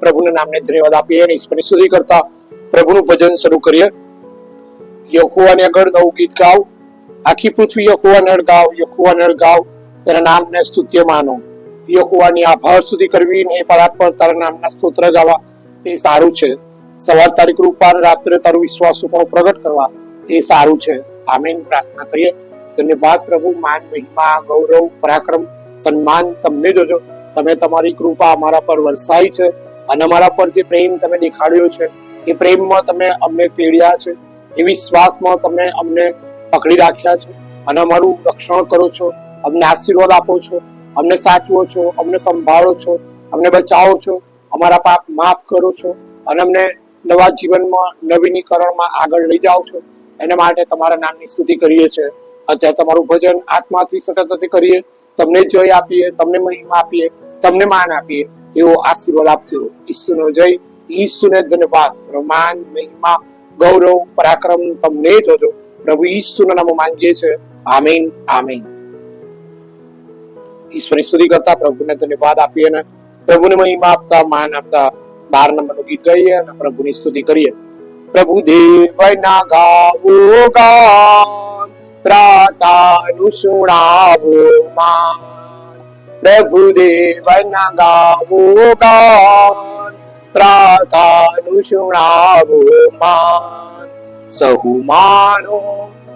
પ્રભુના નામને ધન્યવાદ આપીએ અને ઈશ્વરની કરતા પ્રભુનું ભજન શરૂ કરીએ. યહોવાને આગળ નવું ગીત ગાવ આખી પૃથ્વી યહોવાને ગાવ યહોવાને ગાવ તેના નામને સ્તુત્ય માનો. યહોવાની આભાર સ્તુતિ કરવી ને પરાત્પર તારા નામના સ્તોત્ર ગાવા. તે સારું છે. સવાર તારી કૃપા રાત્રે તારું વિશ્વાસ ઉપર પ્રગટ કરવા. તે સારું છે. આમેન. પ્રાર્થના કરીએ. ધન્યવાદ પ્રભુ. માન, મહિમા, ગૌરવ, પરાક્રમ, સન્માન. તમને જોજો. તમે તમારી કૃપા અમારા પર વરસાઈ છે અને અમારા પર જે પ્રેમ તમે દેખાડ્યો છે, એ પ્રેમમાં તમે અમને પીડ્યા છે, એ વિશ્વાસમાં તમે અમને પકડી રાખ્યા છે અને અમારું રક્ષણ કરો છો, અમને આશીર્વાદ આપો છો, અમને સાચવો છો, અમને સંભાળો છો, અમને બચાવો છો, અમારા પાપ માફ કરો છો અને અમને નવા જીવનમાં નવીનીકરણમાં આગળ લઈ જાઓ છો. એના માટે તમારા નામની સ્તુતિ કરીએ છીએ અત્યારે તમારું ભજન આત્માથી સતત કરીએ. તમને જય આપીએ, તમને મહિમા આપીએ. તમને માન આપીએ, એવો આશીર્વાદ આપજો. ઈસુનો જય, ઈસુને ધન્યવાદ. માન મહિમા, ગૌરવ, પરાક્રમ તમને જોજો પ્રભુ ઈસુના નામ માંગીએ છે આમીન આમીન. ઈશ્વરની સ્તુતિ કરતા પ્રભુને ધન્યવાદ આપીએ ને પ્રભુને મહિમા આપતા, માન આપતા બાર નંબરનું ગીત ગાઈએ અને પ્રભુની સ્તુતિ કરીએ. પ્રભુ દેવના ગાવો, ગાન, પ્રાતાનું સુણાવો માન. પ્રભુ દેવના ગાવો ગાન પ્રાતાનું સુણાવો માન સહુ માનો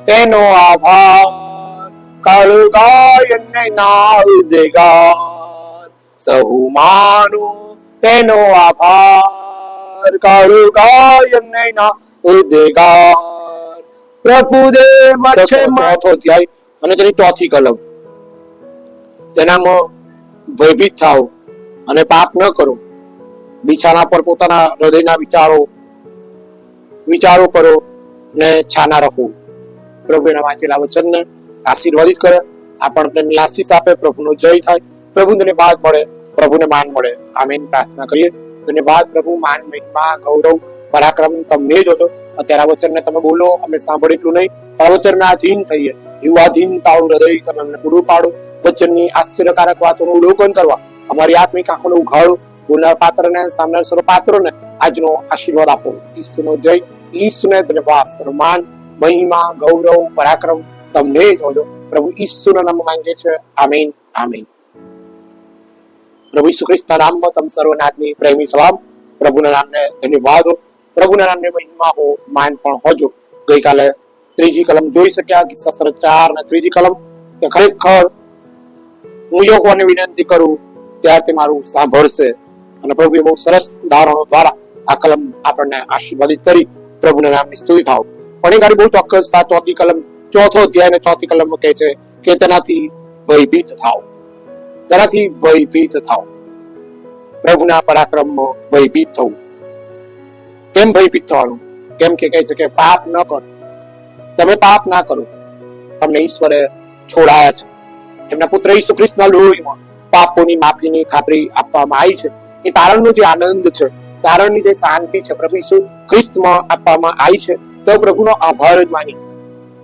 તેનો આભાર કાળુ ગાયને નાવ દેગાન સહુ માનો તેનો આભાર કાળુ ગાયને નાવ દેગાન પ્રભુદેવ છે ચોથો અધ્યાય અને તેની ચોથી કલમ તેનામાં ભયભીત થાવ અને પાપ ન કરો. બિછાના પર પોતાના હૃદયના વિચારો વિચારો કરો ને છાના રહો પ્રભુના વાંચેલા વચનને આશીર્વાદિત કરે. આપણને આશીષ આપે, પ્રભુનો જય થાય. પ્રભુને ધન્યવાદ મળે, પ્રભુને માન મળે. આમીન. પ્રાર્થના કરીએ. ધન્યવાદ પ્રભુ માન મહિમા, ગૌરવ, પરાક્રમ તમને જ હતો અત્યારે આ વચનને તમે બોલો. અમે સાંભળે એટલું નહીં આ વચનને આધીન થઈએ. યુવાધીનતાઓ હૃદય તમે અમને પૂરું પાડો. વચનની આશ્ચર્યકારક વાતોનું અવલોકન કરવા અમારી આત્મિક આંખોને ઉઘાડો બોલનાર પાત્રને સામનાર સર્વ પાત્રોને આજનો આશીર્વાદ આપો. ઈસુનો જય, ઈસુને ધન્યવાદ સન્માન, મહિમા, ગૌરવ, પરાક્રમ, તમને જ હોજો પ્રભુ ઈસુના નામ માંગે છે. આમીન આમીન. પ્રભુ ઈસુ ખ્રિસ્તના નામમાં તમ સર્વનાથની પ્રેમી સલામ. પ્રભુના નામને ધન્યવાદ હો પ્રભુના નામને મહિમા હો માન પણ હોજો ગઈકાલે ત્રીજી કલમ જોઈ શક્યા કિસ્સા સર ચાર ને ત્રીજી કલમ. ખરેખર હું લોકોને વિનંતી કરું ત્યારે તે મારું સાંભળશે અને પ્રભુએ બહુ સરસ ઉદાહરણો દ્વારા આ કલમ આપણને આશીર્વાદિત કરી, પ્રભુના નામની સ્તુતિ થાવ. પણ એ ગાડી બહુ ચોક્કસ આ ચોથી કલમ, ચોથો અધ્યાય ચોથી કલમ કહે છે કે તેનાથી ભયભીત થાવ. તેનાથી ભયભીત થાવ. પ્રભુના પરાક્રમમાં ભયભીત થવું. કેમ ભયભીત થવાનું? કેમ કે કહે છે કે પાપ ન કરો. તમે પાપ ના કરો. તમને ઈશ્વરે છોડાયા છે. એમના પુત્ર ઈસુ ખ્રિસ્તના લોહીમાં પાપોની માફીની ખાતરી આપવામાં આવી છે. એ તારણનો જે આનંદ છે, તારણની જે શાંતિ છે, પ્રભુ ઈસુ ખ્રિસ્તમાં આપવામાં આવી છે, તો પ્રભુનો આભાર જ માની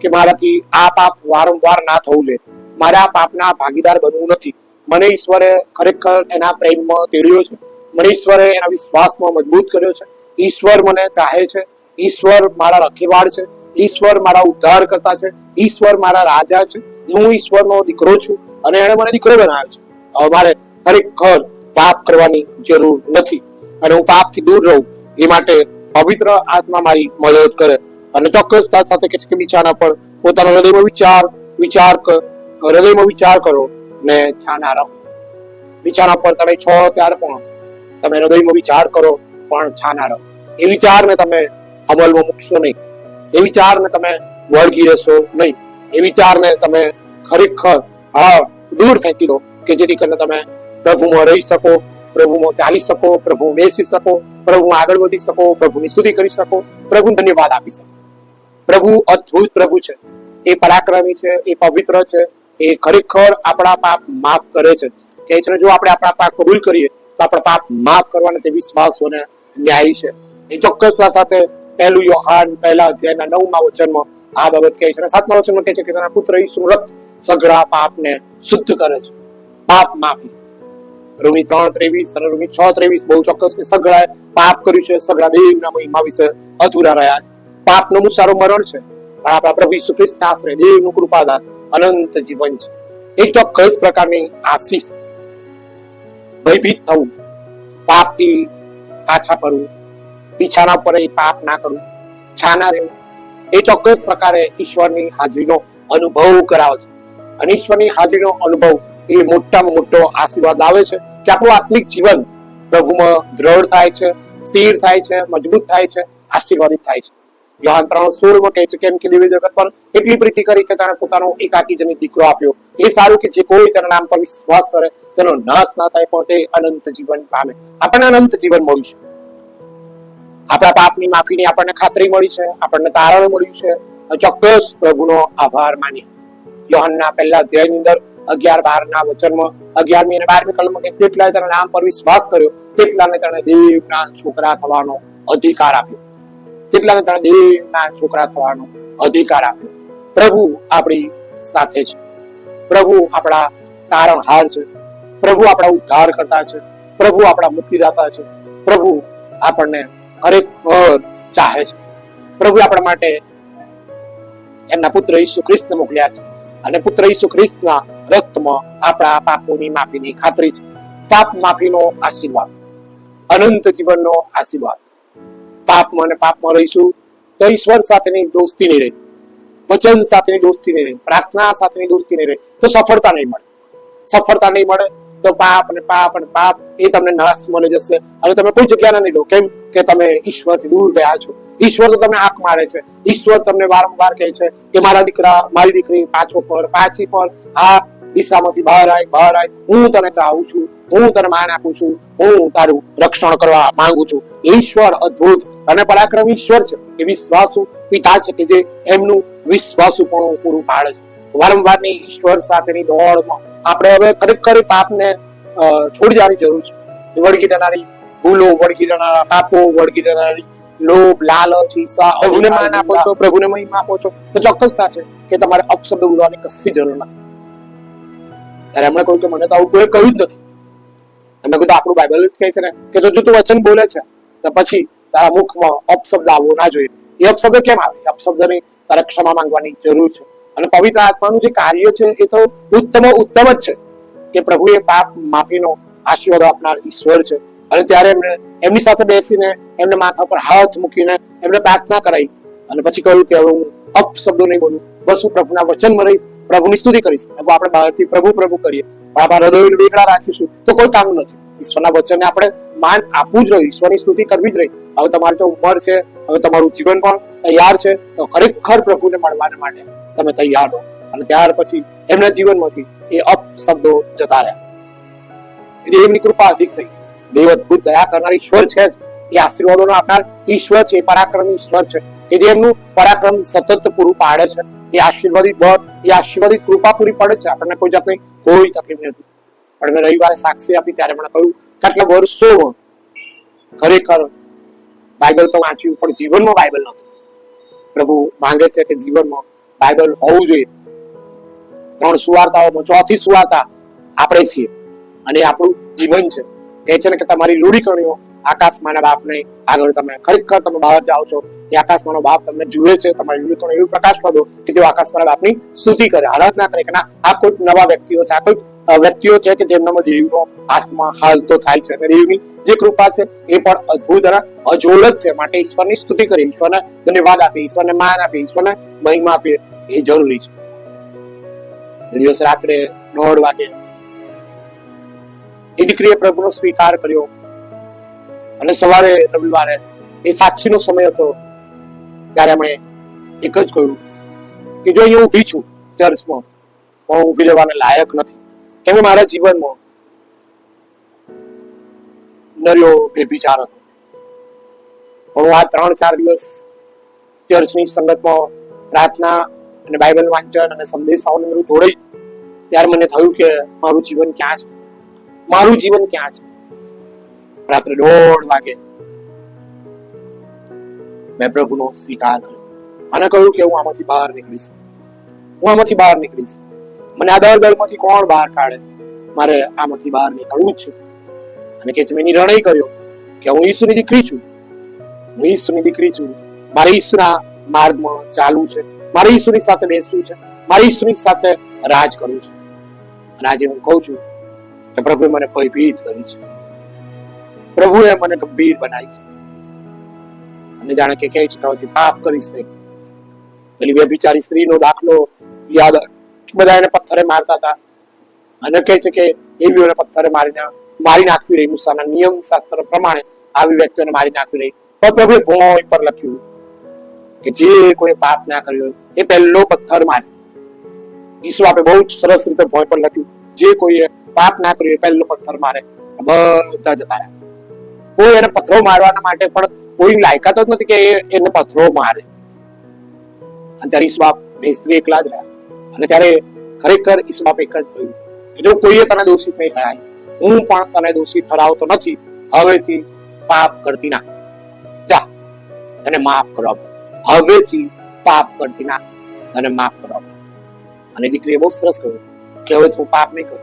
કે મારાથી આ પાપ વારંવાર ના થવું જોઈએ. મારા પાપના ભાગીદાર બનવું નથી. મને ઈશ્વરે ખરેખર એના પ્રેમમાં તેડ્યો છે. મને ઈશ્વરે એના વિશ્વાસમાં મજબૂત કર્યો છે. ઈશ્વર મને ચાહે છે. ઈશ્વર મારા રખેવાળ છે. ઈશ્વર મારા ઉદ્ધાર કરતા છે. ઈશ્વર મારા રાજા છે. હું ઈશ્વરનો દીકરો છું અને એણે મને દીકરો બનાવ્યો છે. હવે મારે ખરેખર પાપ કરવાની જરૂર નથી અને હું પાપથી દૂર રહું. એ માટે પવિત્ર આત્મા મારી મદદ કરે. અને ચોક્કસતા સાથે કે છે કે પર પોતાના હૃદયમાં વિચાર વિચાર હૃદયમાં વિચાર કરો ને છાના રહો. વિચારા પર તમે છો ત્યારે પણ તમે હૃદયમાં વિચાર કરો પણ છાના રહો. એ વિચારને તમે અમલમાં મૂકશો નહીં. એ વિચારને તમે વળગી રહેશો નહીં. એ વિચારને તમે ખરેખર આ દૂર ફેંકી દો કે જેથી કરીને તમે પ્રભુમાં રહી શકો, પ્રભુમાં ચાલી શકો પ્રભુ બેસી શકો, પ્રભુમાં આગળ વધી શકો, પ્રભુની સ્તુતિ કરી શકો પ્રભુ ધન્યવાદ આપી શકો. પ્રભુ અદ્ભુત પ્રભુ છે. એ પરાક્રમી છે, એ પવિત્ર છે, એ ખરેખર આપણા પાપ માફ કરે છે. કે છે જો આપણે આપણા પાપ કબૂલ કરીએ, તો આપણા પાપ માફ કરવાના તે વિશ્વાસ અને ન્યાય છે. એ ચોક્કસતા સાથે પહેલું યોહાન, પહેલા અધ્યાયના નવમા વચનમાં આ બાબત કહે છે. અને સાતમા વચનમાં કહે છે કે તેના પુત્ર ઈસુ રક્ત સઘળા પાપને શુદ્ધ કરે છે. પાપ માફી. રૂમી ત્રણ ત્રેવીસ અને રૂમી છ ત્રેવીસ બહુ ચોક્કસ કે સઘળા પાપ કર્યું છે સઘળા દેવના મહિમા વિશે અધૂરા રહ્યા છે. પાપનો મુસારો મરણ છે, પણ આપણા પ્રભુ ઈસુ ખ્રિસ્ત આશરે દેવનું કૃપાદાન અનંત જીવન છે. એ ચોક્કસ પ્રકારની આશીષ ભયભીત થવું, પાપથી પાછા ફરવું પીછાના પર પાપ ના કરવું, છાના રહેવું, એ ચોક્કસ પ્રકારે ઈશ્વરની હાજરીનો અનુભવ કરાવે છે. અને ઈશ્વરની હાજરીનો અનુભવ એ મોટામાં મોટો આશીર્વાદ આવે છે કે આપણું આત્મિક જીવન પ્રભુમાં દ્રઢ થાય છે, સ્થિર થાય છે, મજબૂત થાય છે, આશીર્વાદિત થાય છે. યોહાન ત્રણ સોળમાં કહે છે કેમ કે દેવી જગત પર એટલી પ્રીતિ કરી કે તેણે પોતાનો એકાકી જન દીકરો આપ્યો. એ સારું કે જે કોઈ તેના નામ પર વિશ્વાસ કરે, તેનો નાશ ના થાય પણ તે અનંત જીવન પામે. આપણને અનંત જીવન મળ્યું છે. આપણા પાપની માફીની આપણને ખાતરી મળી છે, આપણને તારણ મળ્યું છે. ચોક્કસ પ્રભુનો આભાર માનીએ. યોહાનના પહેલા અધ્યાયની અંદર અગિયાર બાર ના વચનમાં, અગિયારમી અને બારમી કલમમાં કે તેટલાએ તેના નામ પર વિશ્વાસ કર્યો, તેટલાને તેણે દેવના છોકરા થવાનો અધિકાર આપ્યો. તેટલાને તેણે દેવના છોકરા થવાનો અધિકાર આપ્યો. પ્રભુ આપણી સાથે છે. પ્રભુ આપણા તારણહાર છે. પ્રભુ આપણા ઉદ્ધાર કરતા છે. પ્રભુ આપણા મુક્તિદાતા છે. પ્રભુ આપણને ખરેખર ચાહે છે. પ્રભુ આપણા માટે એમના પુત્ર ઈસુ ખ્રિસ્ત મોકલ્યા છે. અને પુત્ર ઈસુ ખ્રિસ્તના રક્તમાં આપણા પાપોની માફીની ખાતરી છે. પાપ માફીનો આશીર્વાદ. અનંત જીવનનો આશીર્વાદ. પાપમાં અને પાપમાં રહીશું તો ઈશ્વર સાથેની દોસ્તી નહીં રહે. વચન સાથેની દોસ્તી નહીં રહે. પ્રાર્થના સાથેની દોસ્તી નહીં રહે. તો સફળતા નહીં મળે. સફળતા નહીં મળે તો પાપ અને પાપ અને પાપ એ તમને નાશ મળી જશે. અને તમે કોઈ જગ્યાના નહીં લો કેમ? કે તમે ઈશ્વરથી દૂર ગયા છો. ઈશ્વર તો તમને આંખ મારે છે. ઈશ્વર તમને વારંવાર કહે છે કે મારા દીકરા, મારી દીકરી પાછો પર પાછી પર આ દિશામાંથી બહાર આય બહાર આય. હું તને ચાહું છું. હું તને માન આપું છું. હું તારું રક્ષણ કરવા માંગુ છું. ઈશ્વર અદ્ભુત અને પરાક્રમ ઈશ્વર છે. એ વિશ્વાસુ પિતા છે કે જે એમનું વિશ્વાસુ પણ પૂરું પાડે છે. વારંવારની ઈશ્વર સાથેની દોડમાં આપણે હવે ખરેખર પાપને છોડી જવાની જરૂર છે. વળગી જનારી ભૂલો, વળગી જનારા પાપો, વળગી જનારી લોભ લાલચ ઈર્ષા પ્રભુને માન આપો છો પ્રભુને મહિમા આપો છો. તો ચોક્કસતા છે કે તમારે અપશબ્દ બોલવાની કશી જરૂર નથી. ત્યારે એમણે કહ્યું કે મને તો આવું કોઈ કહ્યું જ નથી. એમણે કીધું આપણું બાઇબલ જ કહે છે ને કે જો તું વચન બોલે છે. તો પછી તારા મુખમાં અપશબ્દ આવવો ના જોઈએ. એ અપશબ્દ કેમ આવે? એ અપશબ્દની તારે ક્ષમા માંગવાની જરૂર છે. અને પવિત્ર આત્માનું જે કાર્ય છે એ તો ઉત્તમ ઉત્તમ જ છે. કે પ્રભુએ પાપ માફીનો આશીર્વાદ આપનાર ઈશ્વર છે. અને ત્યારે એમણે એમની સાથે બેસીને એમને માથા પર હાથ મૂકીને એમને પ્રાર્થના કરાઈ. અને પછી કહ્યું કે હવે હું અપશબ્દો નહીં બોલું, બસ હું પ્રભુના વચનમાં રહીશ, પ્રભુની સ્તુતિ કરીશ. આપણે બહારથી પ્રભુ પ્રભુ કરીએ. પણ આપણા હૃદયોને વેગળા રાખીશું, તો કોઈ કામ નથી. ઈશ્વરના વચનને આપણે માન આપવું જ રહ્યું ઈશ્વરની સ્તુતિ કરવી જ રહી. હવે તમારી તો ઉંમર છે, હવે તમારું જીવન પણ તૈયાર છે, તો ખરેખર પ્રભુને મળવાને માટે તમે તૈયાર રહો. અને ત્યાર પછી એમના જીવનમાંથી એ અપશબ્દો જતા રહ્યા. એમની કૃપા અધિક થઈ. દેવ અદ્ભુત દયા કરનાર ઈશ્વર છે એ આશીર્વાદોનો આપનાર ઈશ્વર છે પરાક્રમી ઈશ્વર છે. કે જે એમનું પરાક્રમ સતત પૂરું પાડે છે. એ આશીર્વાદિત બળ, એ આશીર્વાદિત કૃપા પૂરી પાડે છે. આપણને કોઈ જાતની કોઈ તકલીફ નથી. પણ મેં રવિવારે સાક્ષી આપી ત્યારે મને કહ્યું કે આટલા વર્ષો ખરેખર બાઇબલ તો વાંચ્યું, પણ જીવનમાં બાઇબલ નહોતું. પ્રભુ માંગે છે કે જીવનમાં બાઇબલ હોવું જોઈએ. ત્રણ સુવાર્તાઓમાં ચોથી સુવાર્તા આપણે છીએ. અને આપણું જીવન છે. કહે છે ને કે તમારી રૂઢીકરણીઓ આકાશમાંના બાપને આગળ તમે ખરેખર તમે બહાર જાઓ છો. એ આકાશમાંનો બાપ તમને જુએ છે. તમારી રૂઢીકરણીઓ એવું પ્રકાશ પાડો કે તેઓ આકાશમાંના બાપની સ્તુતિ કરે. આરાધના કરે કે ના, આ કોઈક નવા વ્યક્તિઓ છે. આ કોઈક વ્યક્તિઓ છે કે જેમનામાં દેવીનો આત્મા હાલતો થાય છે. અને દેવીની જે કૃપા છે એ પણ અદ્ભુત અને અજોડ જ છે. માટે ઈશ્વરની સ્તુતિ કરી ઈશ્વરને ધન્યવાદ આપે ઈશ્વરને માન આપી ઈશ્વરને મહિમા આપીએ. એ જરૂરી છે. દિવસ રાત્રે દોઢ વાગે એ દીકરીએ પ્રભુનો સ્વીકાર કર્યો. અને સવારે રવિવારે એ સાક્ષીનો સમય હતો. ત્યારે એમણે એક જ કહ્યું કે જો અહીંયા ઊભી છું ચર્ચમાં હું ઊભી રહેવાને લાયક નથી. કેમ મારા જીવનમાં નર્યો બેભિચાર હતો. પણ હું આ ત્રણ ચાર દિવસ ચર્ચની સંગતમાં પ્રાર્થના અને બાઇબલ વાંચન અને સંદેશાઓને બધું જોડાઈ. ત્યારે મને થયું કે મારું જીવન ક્યાં છે? મારું જીવન ક્યાં છે? રાત્રે દોઢ વાગે મેં પ્રભુનો સ્વીકાર કર્યો. અને કહ્યું કે હું આમાંથી બહાર નીકળીશ. હું આમાંથી બહાર નીકળીશ. મને આ દર દરમાંથી કોણ બહાર કાઢે? મારે આમાંથી બહાર નીકળવું જ છે. અને કે મેં નિર્ણય કર્યો કે હું ઈસુની દીકરી છું. હું ઈસુની દીકરી છું. મારે ઈસુના માર્ગમાં ચાલવું છે. મારે ઈસુની સાથે બેસવું છે. મારે ઈસુની સાથે રાજ કરવું છે. અને આજે હું કહું છું કે પ્રભુએ મને ભયભીત કરી છે. પ્રભુએ મને ગંભીર બનાવી છે. અને જાણે કે કહે છે કે પાપ કરીશ તે. પેલી બે બિચારી સ્ત્રીનો દાખલો યાદ બધા એને પથ્થરે મારતા હતા. અને કહે છે કે એવીઓને પથ્થરે મારીને મારી નાખવી રહી. મુસાના નિયમ શાસ્ત્ર પ્રમાણે આવી વ્યક્તિઓને મારી નાખવી રહી. પણ પ્રભુએ ભોય પર લખ્યું કે જે કોઈ પાપ ના કર્યો એ પહેલો પથ્થર મારે. ઈસુ આપે બહુ જ સરસ રીતે ભોય પર લખ્યું. જે કોઈ પાપ ના કર્યું પહેલો પથ્થર મારે. બધા જતા રહ્યા. કોઈ એને પથ્થરો મારવાના માટે પણ કોઈ લાયકાત જ નથી કે એને પથ્થરો મારે. ત્યારે ઈસબાપ એકલા જ રહ્યા. અને ત્યારે ખરેખર ઈસબાપ એક જ કહ્યું જો કોઈએ તને દોષિત નહીં ઠરાય, હું પણ તને દોષિત ઠરાવતો નથી. હવેથી પાપ કરતી ના. જા, તને માફ કરો હવેથી પાપ કરતી ના. તને માફ કરો અને દીકરીએ બહુ સરસ કહ્યું. કે હવે હું પાપ નહીં કરું.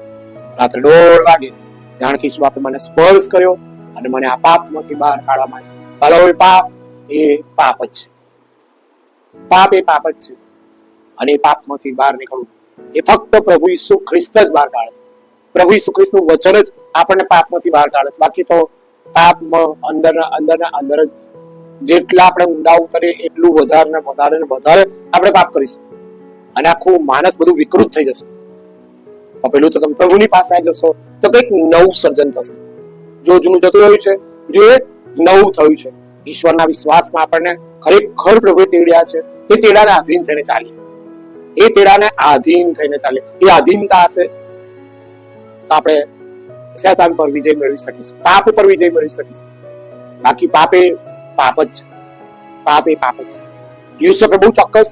રાત્રે દોઢ વાગે જાણ કે ઈસુ બાપે મને સ્પર્શ કર્યો અને મને આ પાપમાંથી બહાર કાઢવા માંડ્યો. હવે પાપ એ પાપ જ છે. પાપ એ પાપ જ છે. અને એ પાપમાંથી બહાર નીકળવું એ ફક્ત પ્રભુ ઈસુ ખ્રિસ્ત જ બહાર કાઢે છે. પ્રભુ ઈસુ ખ્રિસ્તનું વચન જ આપણને પાપમાંથી બહાર કાઢે છે. બાકી તો પાપ અંદર અંદર અંદર જ જેટલા આપણે ઊંડા ઉતરીએ એટલું વધારે ને વધારે ને વધારે આપણે પાપ કરીશું. અને આખું માણસ બધું વિકૃત થઈ જશે. પેલું તો તમે પ્રભુની પાસે આવી જશો, તો કંઈક નવું સર્જન થશે. જો જૂનું જતું રહ્યું છે, જો એ નવું થયું છે. ઈશ્વરના વિશ્વાસમાં આપણને ખરેખર પ્રભુ તેડ્યા છે. તે તેડાને આધીન થઈને ચાલીએ. એ તેડાને આધીન થઈને ચાલે એ આધીનતા હશે તો આપણે શેતાન પર વિજય મેળવી શકીશું. પાપ પર વિજય મેળવી શકીશું. બાકી પાપે પાપ જ છે. પાપ એ પાપ જ છે. યુસુફે બહુ ચોક્કસ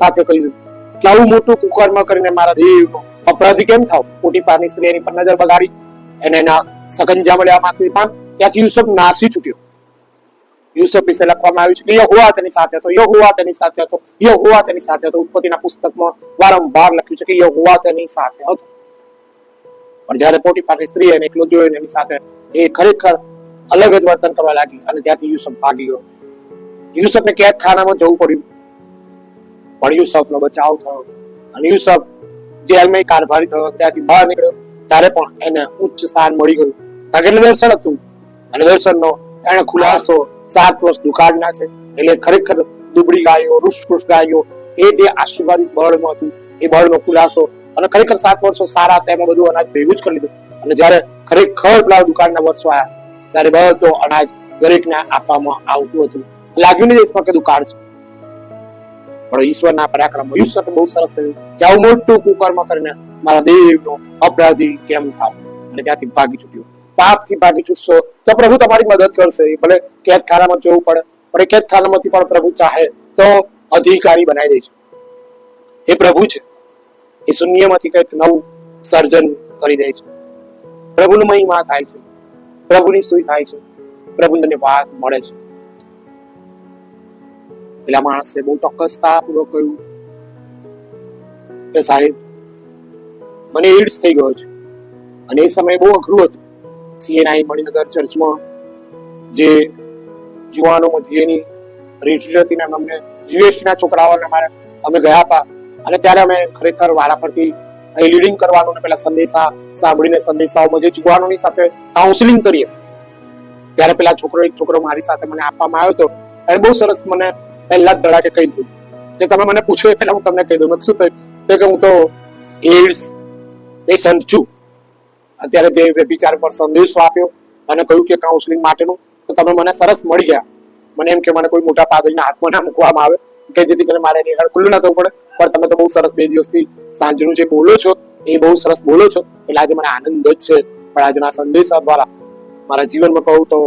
સાથે કહ્યું કે આવું મોટું કુકર્મ કરીને મારા દેવનો અપરાધી કેમ થાવ? ખોટી સ્ત્રી એની પર નજર બગાડી એને એના સગંજા મળ્યા માંથી પણ ત્યાંથી યુસુફ નાસી છૂટ્યો. યુસુફ વિશે લખવામાં આવ્યું છે કે યહોવા તેની સાથે હતો, યહોવા તેની સાથે હતો, યહોવા તેની સાથે હતો. ઉત્પત્તિના પુસ્તકમાં વારંવાર લખ્યું છે કે યહોવા તેની સાથે હતો. પણ જ્યારે પોટીફારની સ્ત્રી એને એકલો જોયો એની સાથે એ ખરેખર અલગ જ વર્તન કરવા લાગી અને ત્યાંથી યુસુફ ભાગી ગયો. યુસુફને કેદખાનામાં જવું પડ્યું. પણ યુસુફનો બચાવ થયો. અને યુસુફ જેલમાં કારભારી થયો, ત્યાંથી બહાર નીકળ્યો. ત્યારે પણ એને ઉચ્ચ સ્થાન મળી ગયું. કારણ દર્શન હતું. અને દર્શનનો એને ખુલાસો સાત વર્ષ દુકાળના છે. એટલે ખરેખર દુબળી ગાયો રૂષપુષ ગાયો, એ જે આશીર્વાદિત બળમાં હતું, એ બળનો ખુલાસો અને ખરેખર સાત વર્ષો સારા હતા બધું અનાજ ભેગું જ કરી લીધું. અને જ્યારે ખરેખર પેલા દુકાળના વર્ષો આવ્યા, ત્યારે બધો અનાજ દરેકને આપવામાં આવતું હતું. લાગ્યું નહીં દેશમાં કે દુકાળ છે. પણ ઈશ્વરના પરાક્રમ ઈશ્વરે બહુ સરસ કહ્યું કે આવું મોટું કુકર્મ કરીને મારા દેવનો અપરાધી કેમ થાવ? અને ત્યાંથી ભાગી છૂટ્યો. પાપથી ભાગી છૂટશો તો પ્રભુ તમારી મદદ કરશે. ભલે કેદખાનામાં જવું પડે, પણ એ કેદખાનામાંથી પણ પ્રભુ ચાહે તો અધિકારી બનાવી દે એ પ્રભુ છે. એ શૂન્યમાંથી કંઈક નવું સર્જન કરી દે છે. પ્રભુનો મહિમા થાય છે. પ્રભુની સ્તુતિ થાય છે. પ્રભુને વાત મળે છે. પેલા માણસે બહુ ચોક્કસતા પૂર્વક કહ્યું કે સાહેબ, મને એડ્સ થઈ ગયો છે. અને એ સમયે બહુ અઘરું હતું. સીએનઆઈ મણિનગર ચર્ચમાં જે જુવાનો મધ્યની ને અમને જીએસટીના છોકરાઓને મારે અમે ગયા હતા. અને ત્યારે અમે ખરેખર વારા અહીં લીડિંગ કરવાનું પેલા સંદેશા સાંભળીને સંદેશાઓમાં જે જુવાનોની સાથે કાઉન્સિલિંગ કરીએ. ત્યારે પેલા છોકરો, એક છોકરો મારી સાથે મને આપવામાં આવ્યો હતો. અને બહુ સરસ મને પહેલા જ ધડાકે કહી દઉં કે તમે મને પૂછો એ પહેલા હું તમને કહી દઉં. મેં શું થયું? કે હું તો એડ્સ પેશન્ટ છું. અત્યારે જે વ્યભિચાર પર સંદેશો આપ્યો અને કહ્યું કે કાઉન્સલિંગ માટેનું, તો તમે મને સરસ મળી ગયા. મને એમ કે મને કોઈ મોટા પાદરીના હાથમાં ના મૂકવામાં આવે કે જેથી કરીને મારે એની આગળ ખુલ્લું ના થવું પડે. પણ તમે તો બહુ સરસ બે દિવસથી સાંજનું જે બોલો છો, એ બહુ સરસ બોલો છો. એટલે આજે મને આનંદ જ છે. પણ આજના સંદેશા દ્વારા મારા જીવનમાં કહું તો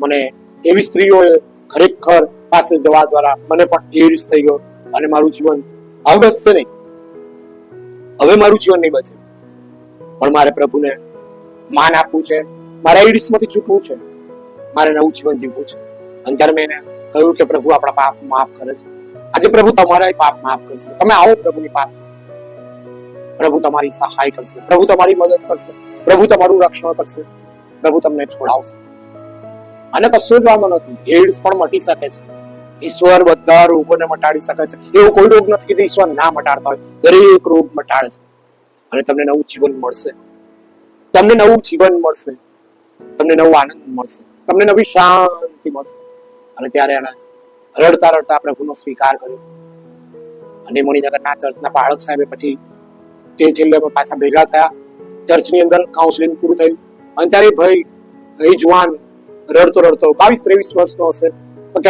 મને એવી સ્ત્રીઓએ ખરેખર પાસે જવા દ્વારા મને પણ એડ્સ થઈ ગયો અને મારું જીવન હવે બચશે નહીં. હવે મારું જીવન નહીં બચે. પણ મારે પ્રભુને માન આપવું છે, મારે એડ્સમાંથી છૂટવું છે, મારે નવું જીવન જીવવું છે. અને ત્યારે મેં એને કહ્યું કે પ્રભુ, આપણા પાપ માફ કરે છે. આજે પ્રભુ તમારા પાપ માફ કરશે. તમે આવો પ્રભુની પાસે. પ્રભુ તમારી સહાય કરશે. પ્રભુ તમારી મદદ કરશે. પ્રભુ તમારું રક્ષણ કરશે. પ્રભુ તમને છોડાવશે. અને કશું જ વાંધો નથી. એડ્સ પણ મટી શકે છે. ઈશ્વર બધા રોગોને મટાડી શકે છે. એવો કોઈ રોગ નથી કે ઈશ્વર ના મટાડતા હોય. દરેક રોગ મટાડે છે. અને તમને નવું જીવન મળશે. તમને નવું જીવન મળશે. તમને નવો આનંદ મળશે. તમને નવી શાંતિ મળશે. અને ત્યારે એને રડતા રડતા પ્રભુનો સ્વીકાર કર્યો. અને મણિનગરના ચર્ચના બાળક સાહેબે પછી તે છેલ્લે પાછા ભેગા થયા. ચર્ચની અંદર કાઉન્સિલિંગ પૂરું થયું. અને ત્યારે ભાઈ એ જુવાન રડતો રડતો બાવીસ, ત્રેવીસ વર્ષનો હશે.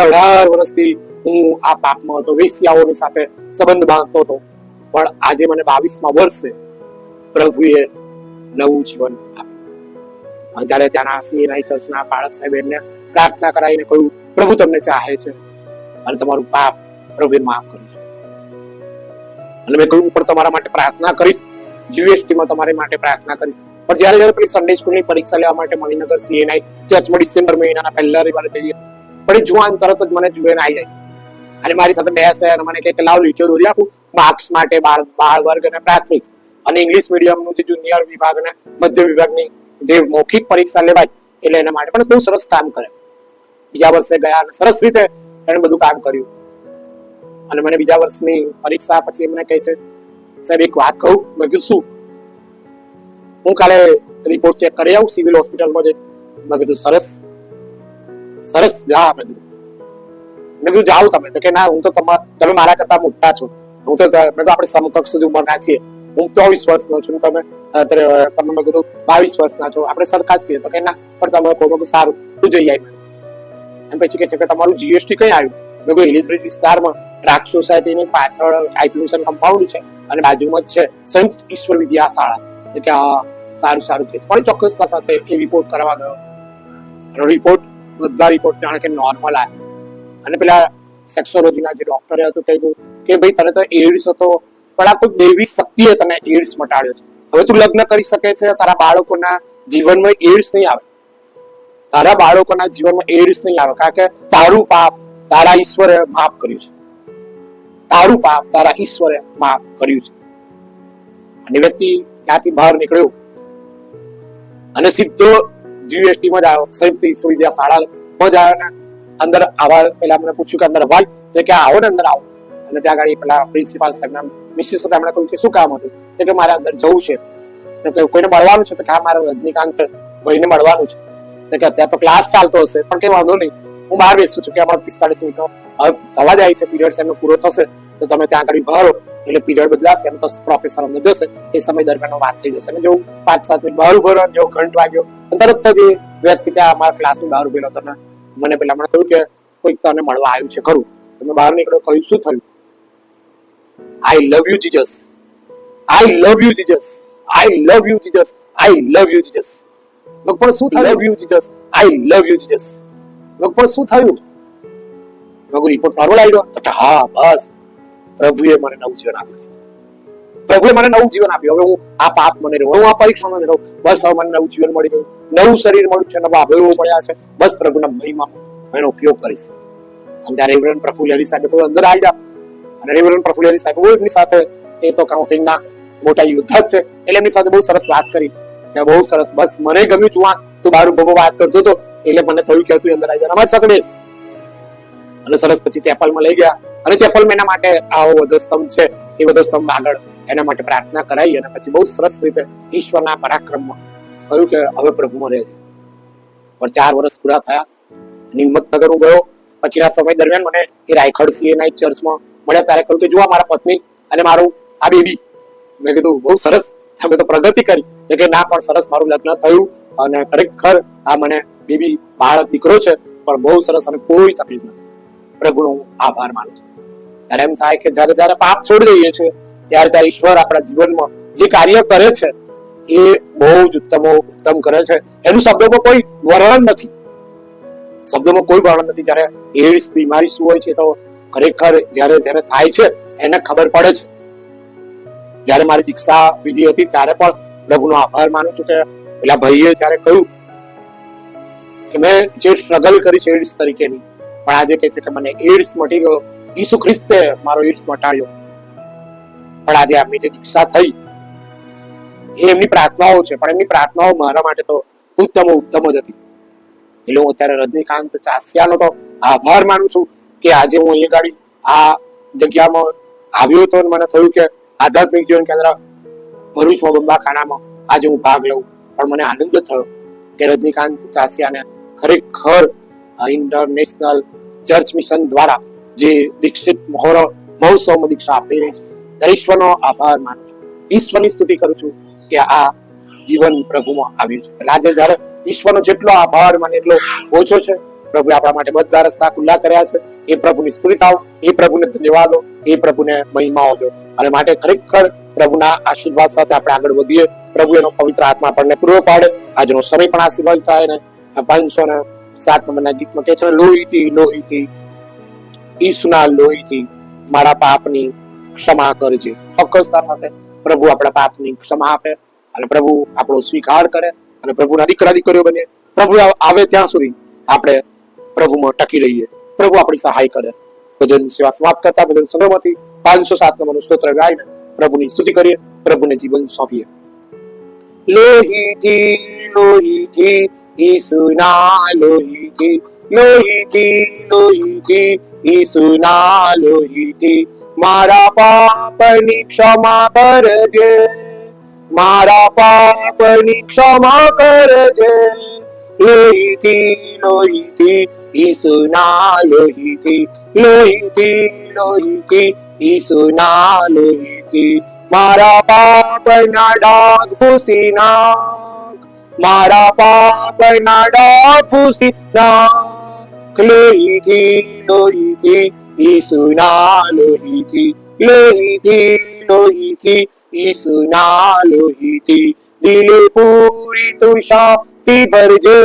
અઢાર વર્ષથી હું આ પાપમાં હતો, વેશ્યાઓની સાથે સંબંધ બાંધતો હતો. પણ આજે મને બાવીસમાં વર્ષે પ્રભુએ નવું જીવન આપ્યું. ત્યારે ત્યાંના સીએનઆઈ ચર્ચના બાળક સાહેબ એમને પ્રાર્થના કરાવીને કહ્યું, પ્રભુ, તમને ચાહે છે. અને તમારું પાપ પ્રભુએ માફ કર્યું છે. અને મેં કહ્યું પણ તમારા માટે પ્રાર્થના કરીશ. જીએસટીમાં તમારી માટે પ્રાર્થના કરીશ. પણ જ્યારે જ્યારે પેલી સન્ડે સ્કૂલની પરીક્ષા લેવા માટે મણિનગર સીએનઆઈ ચર્ચમાં ડિસેમ્બર મહિનાના પહેલા રવિવારે જઈએ. પણ જુવાન તરત જ મને જુએ આવી જાય. અને મારી સાથે બેસે અને મને કહે કે લાવ લીટીઓ દોરી આપું. માર્ક્સ માટે બાળ બાળ વર્ગ અને પ્રાથમિક. અને ઇંગ્લિશ મીડિયમનું જે જુનિયર વિભાગ અને મધ્ય વિભાગની જે મૌખિક પરીક્ષા લેવાય, એટલે એના માટે પણ બહુ સરસ કામ કરે. બીજા વર્ષે ગયા અને સરસ રીતે એણે બધું કામ કર્યું. અને મને બીજા વર્ષની પરીક્ષા પછી એમને કહે છે, સાહેબ, એક વાત કહું. મેં કીધું, શું? હું કાલે રિપોર્ટ ચેક કરી આવું સિવિલ હોસ્પિટલમાં જઈ મેં કીધું, સરસ. સરસ, જા મેં કીધું મેં કીધું, જાઓ તમે. તો કે, ના, હું તો તમા મારા કરતા મોટા છો. હું તો મેં તો આપણે સમકક્ષ જ ઉંમરના છીએ. હું ચોવીસ વર્ષનો છું, તમે તમે મેં કીધું, બાવીસ વર્ષના છો. આપણે સરખા જ છીએ. તો કે, ના, પણ તમે કહો મેં સારું તું જઈ આવી અને પછી કે છે કે, તમારું જીએસટી કઈ આવ્યું? મેં કહ્યું હિલીસબ્રિજ વિસ્તારમાં રાખ સોસાયટીની પાછળ આઈપીએસન કમ્પાઉન્ડ છે અને બાજુમાં જ છે સંત ઈશ્વર વિદ્યા શાળા કે આ સારું સારું કે પણ ચોક્કસતા સાથે એ રિપોર્ટ કરવા ગયો. એનો રિપોર્ટ બધા રિપોર્ટ જાણે કે નોર્મલ આવ્યો અને પેલા સેક્સોલોજીના જે ડોક્ટરે હતું કહ્યું કે ભાઈ તને તો એડ્સ હતો, પણ આ કોઈ દેવી શક્તિએ તને એડ્સ મટાડ્યો છે. હવે તું લગ્ન કરી શકે છે, તારા બાળકોના જીવનમાં એડ્સ નહીં આવે. તારા બાળકોના જીવનમાં એડ્સ નહીં આવે, કારણ કે તારું પાપ તારા ઈશ્વરે માફ કર્યું છે. તારું પાપ તારા ઈશ્વરે માફ કર્યું છે. અને વ્યક્તિ ત્યાંથી બહાર નીકળ્યો. અને સીધો જીએસટી માં જ આવ્યો. સંયુક્ત ઈશ્વર વિદ્યા શાળામાં જ આવ્યો અંદર આવા પેલા મને પૂછ્યું કે અંદર ભાઈ તો કે આવો ને અંદર આવો. અને ત્યાં આગળ પેલા પ્રિન્સિપાલ સાહેબ ના મિસિસ હતા, એમણે કહ્યું કે શું કામ હતું? તો કે મારે અંદર જવું છે. તો કે કોઈને મળવાનું છે? તો કે મારે રજનીકાંત ભાઈને મળવાનું છે. તો કે અત્યારે તો ક્લાસ ચાલતો હશે. પણ કઈ વાંધો નહીં. હું બહાર બેસું છું. કે અમારા પિસ્તાળીસ મિનિટનો, હવે થવા જાય છે. પીરિયડ એમનો પૂરો થશે. તો તમે ત્યાં આગળ હો એટલે પીરિયડ બદલાશે એમ તો પ્રોફેસર અંદર જશે. એ સમય દરમિયાન વાત થઈ જશે. અને જો પાંચ સાત મિનિટ બહાર ઊભો રહ્યો જો ઘંટ વાગ્યો તરત જ એ વ્યક્તિ ત્યાં અમારા ક્લાસની બહાર ઉભેલો હતો મને પેલા મને કહ્યું કે કોઈક તને મળવા આવ્યું છે ખરું. તમે બહાર નીકળ્યો કહ્યું શું થયું? I love you Jesus I love you Jesus I love you Jesus I love you Jesus પણ શું થયું? Love you Jesus I love you Jesus મેં પણ શું થયું? મેં રિપોર્ટ નોર્મલ આવ્યો તો હા બસ. પ્રભુએ મને નવું જીવન આપ્યું પ્રભુએ મને નવું જીવન આપ્યું. હવે હું આ પાપ મને રહ્યો હું આ પરીક્ષામાં નહીં રહું બસ હવે મને નવું જીવન મળી ગયું. નવું શરીર મળ્યું છે, નવા અવયવો મળ્યા છે. બસ પ્રભુના મહિમા એનો ઉપયોગ કરીશ. અને ત્યારે રેવરન પ્રફુલ્લ હરી સાહેબ અંદર આવી ગયા અને રેવરન પ્રફુલ્લ હરી સાહેબ એમની સાથે, એ તો કાઉન્સિલિંગના મોટા યુદ્ધ છે. એટલે એમની સાથે બહુ સરસ વાત કરી. કે બહુ સરસ. બસ મને ગમ્યું છું આ. તું બારું ભગો વાત કરતો હતો. એટલે મને થયું કે તું અંદર આવી જાય અમારી સાથે બેસ. અને સરસ પછી ચેપલમાં લઈ ગયા. અને ચેપલમાં એના માટે આવો વધસ્તંભ છે, એ વધસ્તંભ આગળ એના માટે પ્રાર્થના કરાઈ અને પછી બહુ સરસ રીતે ઈશ્વરના પરાક્રમમાં કહ્યું કે હવે પ્રભુમાં રહે છે. પણ ચાર વર્ષ પૂરા થયા નિમતનગર હું ગયો, પછીના સમય દરમિયાન મને એ રાયખડ સીએના ચર્ચમાં મળ્યા ત્યારે કહ્યું કે જો મારા પત્ની અને મારું આ બેબી. મેં કીધું, બહુ સરસ. તમે તો પ્રગતિ કરી. કે ના, પણ સરસ મારું લગ્ન થયું અને ખરેખર આ મને બેબી, બાળક, દીકરો છે, પણ બહુ સરસ અને કોઈ તકલીફ નથી. પ્રભુનો હું આભાર માનું છું. ત્યારે એમ થાય કે જ્યારે જ્યારે પાપ છોડી દઈએ છીએ, ત્યારે ત્યારે ઈશ્વર આપણા જીવનમાં જે કાર્ય કરે છે, એ બહુ જ ઉત્તમો, ઉત્તમ કરે છે. એનું શબ્દોમાં કોઈ વર્ણન નથી. શબ્દોમાં કોઈ વર્ણન નથી. જ્યારે એડ્સ બીમારી શું હોય છે, તો ખરેખર જ્યારે જ્યારે થાય છે, એને ખબર પડે છે. જ્યારે મારી દીક્ષા વિધિ હતી, ત્યારે પણ પ્રભુનો આભાર માનું છું કે પેલા ભાઈએ જ્યારે કહ્યું કે મેં જે સ્ટ્રગલ કરી છે એડ્સ તરીકેની, પણ આજે કહે છે કે મને એડ્સ મટી ગયો. ઈસુ ખ્રિસ્તે મારો એડ્સ મટાડ્યો પણ આજે આપની જે દીક્ષા થઈ. એ એમની પ્રાર્થનાઓ છે, પણ એમની પ્રાર્થનાઓ મારા માટે તો ઉત્તમ ઉત્તમ જ હતી. એટલે હું અત્યારે રજનીકાંત ચાસિયાનો તો આભાર માનું છું કે આજે હું અહીંયા ગાડી આ જગ્યામાં આવ્યો હતો મને થયું કે આધ્યાત્મિક જીવન કેન્દ્ર ભરૂચમાં બંબાખાનામાં આજે હું ભાગ લઉં. પણ મને આનંદ થયો કે રજનીકાંત ચાસિયાને ખરેખર ઇન્ટરનેશનલ ચર્ચ મિશન દ્વારા જે દીક્ષિત મહોર મહોત્સવમાં દીક્ષા આપી રહી છે. ઈશ્વરનો આભાર માનું છું. ઈશ્વરની સ્તુતિ કરું છું કે આ જીવન પ્રભુમાં આવ્યું છે. એટલે આજે ઈશ્વરનો જેટલો આભાર મને એટલો ઓછો છે. પ્રભુ આપણા માટે બધા રસ્તા ખુલ્લા કર્યા છે. એ પ્રભુની સ્તુતિ થાવ, એ પ્રભુને ધન્યવાદો એ પ્રભુને મહિમાઓ દો અને માટે ખરેખર પ્રભુના આશીર્વાદ સાથે આપણે આગળ વધીએ. પ્રભુ એનો પવિત્ર આત્મા આપણને પૂરો પાડે. આજનો સમય પણ આશીર્વાદ થાય ને પાંચસો ને સાત નંબરના ગીતમાં કહે છે, લોહીથી લોહીથી ઈસુના લોહીથી મારા પાપની ક્ષમા કરજે. ચોક્કસતા સાથે પ્રભુ આપણા પાપની ક્ષમા આપે અને પ્રભુ આપણો સ્વીકાર કરે અને પ્રભુના દીકરા દીકરીઓ બને. પ્રભુ આવે ત્યાં સુધી આપણે પ્રભુમાં ટકી રહીએ. પ્રભુ આપણી સહાય કરે. ભજન સેવા સમાપ્ત કરતા ભજન સંગ્રહમાંથી પાંચસો સાત નંબરનું સ્તોત્ર ગાઈને પ્રભુની સ્તુતિ કરીએ. પ્રભુને જીવન સોંપીએ. લોહીથી લોહીથી, ઈસુના લોહીથી લોહીથી લોહીથી ઈસુના લોહીથી મારા પાપની ક્ષમા કરજે. મારા પાપની ક્ષમા કરજે. લોહીથી લોહીથી ઈસુના લોહીથી લોહીથી લોહીથી ઈસુના લોહીથી મારા પાપના ડાગ ભૂસી નાખ. મારા પાપના ડાગ ભૂસી નાખ. લોહીથી લોહીથી ઈસુના લોહીથી લોહીથી લોહીથી ઈસુના લોહીથી દિલે પૂરી તું શાંતિ ભરજે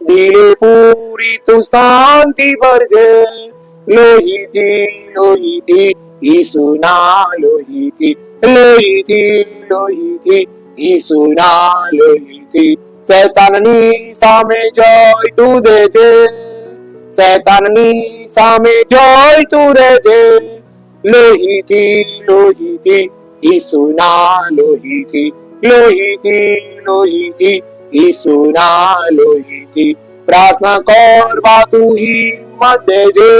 દિલે પૂરી તું શાંતિ ભરજે લોહીથી લોહીથી ઈસુના લોહીથી લોહીથી લોહીથી ઈસુના લોહીથી શૈતાનની સામે જય તું દેજે શૈતાનની સામે જય તું દેજે લોહીથી લોહીથી ઈસુના લોહીથી લોહીથી લોહીથી ઈસુના લોહીથી પ્રાર્થના કરવા તું હિંમત દેજે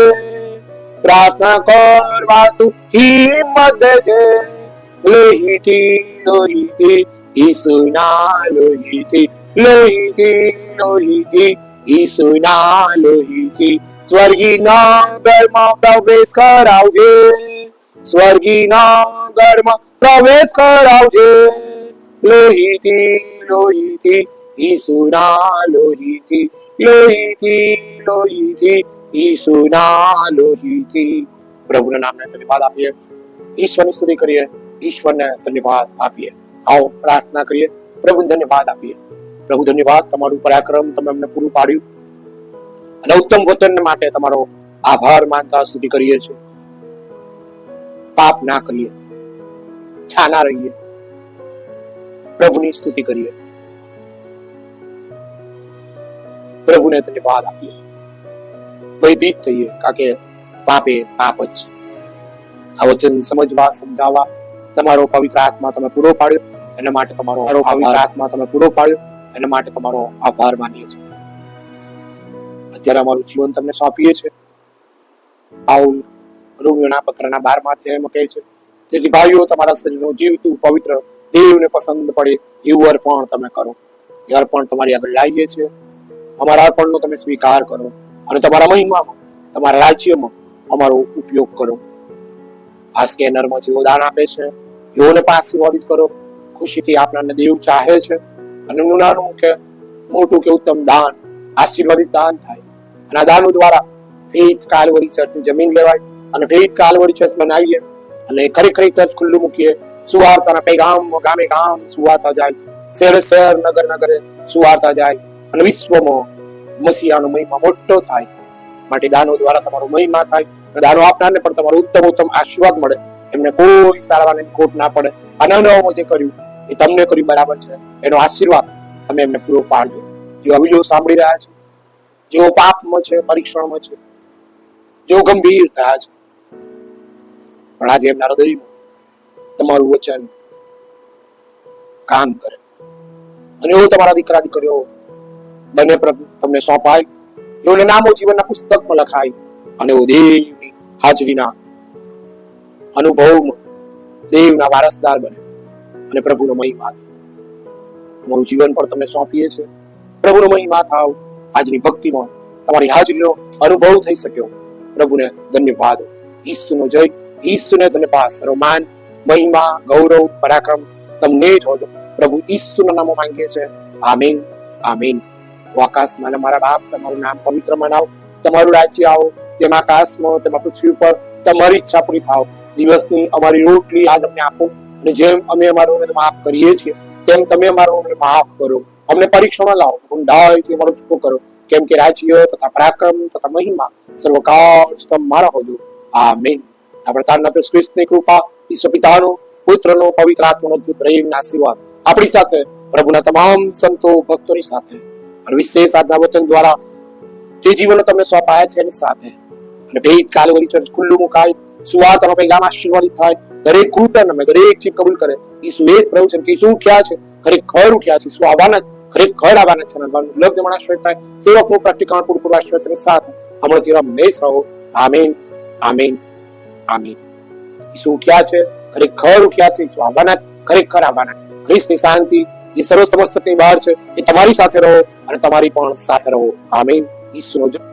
પ્રાર્થના કરવા તું હિંમત દેજે લોહીથી લોહીથી ઈસુના લોહીથી લોહીથી લોહીથી ઈસુના લોહીથી સ્વર્ગીના ઘરમાં પ્રવેશ કરાવજે સ્વર્ગીના ઘરમાં પ્રવેશ કરાવજે લોહીથી લોહીથી ઈસુના લોહીથી લોહીથી લોહીથી ઈસુના લોહીથી પ્રભુના નામને ધન્યવાદ આપીએ ઈશ્વરની સ્તુતિ કરીએ ઈશ્વરને ધન્યવાદ આપીએ આવો પ્રાર્થના કરીએ પ્રભુ ધન્યવાદ આપીએ પ્રભુ ધન્યવાદ તમારું પરાક્રમ તમે અમને પૂરું પાડ્યું. અને ઉત્તમ વતન માટે તમારો આભાર માનતા સ્તુતિ કરીએ છીએ. પાપ ના કરીએ. છાના રહીએ. પ્રભુની સ્તુતિ કરીએ. પ્રભુને ધન્યવાદ આપીએ. ભયભીત થઈએ કારણ કે પાપે પાપ જ છે. આ વચન સમજવા સમજાવવા તમારો પવિત્ર આત્મા તમે પૂરો પાડ્યો. એના માટે તમારો પવિત્ર આત્મા તમે પૂરો પાડ્યો. એના માટે તમારો આભાર માનીએ છીએ. અત્યારે અમારું જીવન તમને સોંપીએ છીએ. પાઉલ રોમિયોના પત્રના બારમા અધ્યાયમાં કહે છે. તેથી ભાઈઓ, તમારા શરીરનું જીવતું પવિત્ર, દેવને પસંદ પડે એવું અર્પણ તમે કરો. એ અર્પણ તમારી આગળ લાવીએ છીએ. અમારા અર્પણનો તમે સ્વીકાર કરો અને તમારા મહિમામાં, તમારા રાજ્યમાં અમારો ઉપયોગ કરો. આ સ્કેનરમાં જેવો દાન આપે છે એઓને પણ આશીર્વાદિત કરો. ખુશીથી આપનારને દેવ ચાહે છે. અને નાનું કે મોટું કે ઉત્તમ દાન, આશીર્વાદિત દાન થાય. અને આ દાનો દ્વારા ફેથ કાલવરી ચર્ચની જમીન લેવાય અને ફેથ કાલવરી ચર્ચ બનાવીએ અને ખરેખર ચર્ચ ખુલ્લું મૂકીએ. સુવાર્તાના પેગામ, ગામે ગામ સુવાર્તા જાય. શહેર શહેર, નગર નગરે સુવાર્તા જાય. અને વિશ્વમાં મસીહાનો મહિમા મોટો થાય. માટે દાનો દ્વારા તમારો મહિમા થાય. અને દાનો આપનારને પણ તમારો ઉત્તમ ઉત્તમ આશીર્વાદ મળે. એમને કોઈ સારવારની ખોટ ના પડે. અને જે કર્યું એ તમને કરી બરાબર છે. એનો આશીર્વાદ તમે એમને પૂરો પાડજો. જેઓ અભિજો સાંભળી રહ્યા છે જેઓ પાપમાં છે, પરીક્ષણમાં છે, જેઓ ગંભીર થયા છે. પણ આજે એમના હૃદયમાં તમારું વચન કામ કરે. અને એવો તમારા દીકરા દીકરીઓ બંને પ્રભુ તમને સોંપાય. એઓને નામો જીવનના પુસ્તકમાં લખાય. અને એવો દેવની હાજરીના અનુભવમાં દેવના વારસદાર બને. અને પ્રભુનો મહિમા. તમારું જીવન પણ તમને સોંપીએ છે પ્રભુનો મહિમા થાવ. આજની ભક્તિમાં તમારી હાજરીનો અનુભવ થઈ શક્યો. પ્રભુને ધન્યવાદ. ઈસુનો જય. ઈસુને ધન્યવાદ. સર્વમાન. મહિમા, ગૌરવ, પરાક્રમ તમને જ હોજો. પ્રભુ ઈસુના નામો માંગીએ છે આમીન. આમીન. આકાશમાં મારા બાપ, તમારું નામ પવિત્ર મનાવ. તમારું રાજ્ય આવો. તેમાં આકાશમાં, તેમાં પૃથ્વી ઉપર તમારી ઈચ્છા પૂરી થાવ. દિવસની અમારી રોટલી આજ અમને આપો. અને જેમ અમે અમારા અમને માફ કરીએ છીએ, તેમ તમે અમારા અમને માફ કરો. અમને પરીક્ષણમાં લાવો ઊંડાઈથી અમારો ચૂકો કરો. કેમ કે રાજ્ય તથા પરાક્રમ તથા મહિમા સર્વકાળ તમારા હોજો આમીન. આપણે તારના પ્રભુ ખ્રિસ્તની કૃપા, ઈશ્વર પિતાનો, પુત્રનો, પવિત્ર આત્માનો અદ્ભુત પ્રેમના આશીર્વાદ આપણી સાથે, પ્રભુના તમામ સંતો, ભક્તોની સાથે. અને વિશેષ આજના વચન દ્વારા જે જીવનો તમને સોંપાયા છે એની સાથે. અને ભેદ કાલવરી ચર્ચ ખુલ્લું મુકાય. સુવાર્તાનો પૈગામ આશીર્વાદિત થાય, દરેક કૃતન અમે દરેક જીવ કબૂલ કરે. ઈસુ એ પ્રભુ છે. કે ઈસુ ઉઠ્યા છે. ખરેખર ઉઠ્યા છે. ઈસુ આવવાના ખરેખર આવવાના છે. અને લગ્ન આશ્રય થાય. સેવકનું પ્રતિકાળ પૂરું પૂરું આશ્રય છે સાથે તેરા રમેશ રહો આમીન આમીન આમીન. ઈસુ ઉઠ્યા છે. ખરેખર ઉઠ્યા છે. ઈસુ આવવાના છે ખરેખર આવવાના છે ખ્રિસ્તની શાંતિ જે સર્વ સમસ્તની બહાર છે, એ તમારી સાથે રહો અને તમારી પણ સાથે રહો. આમીન. જય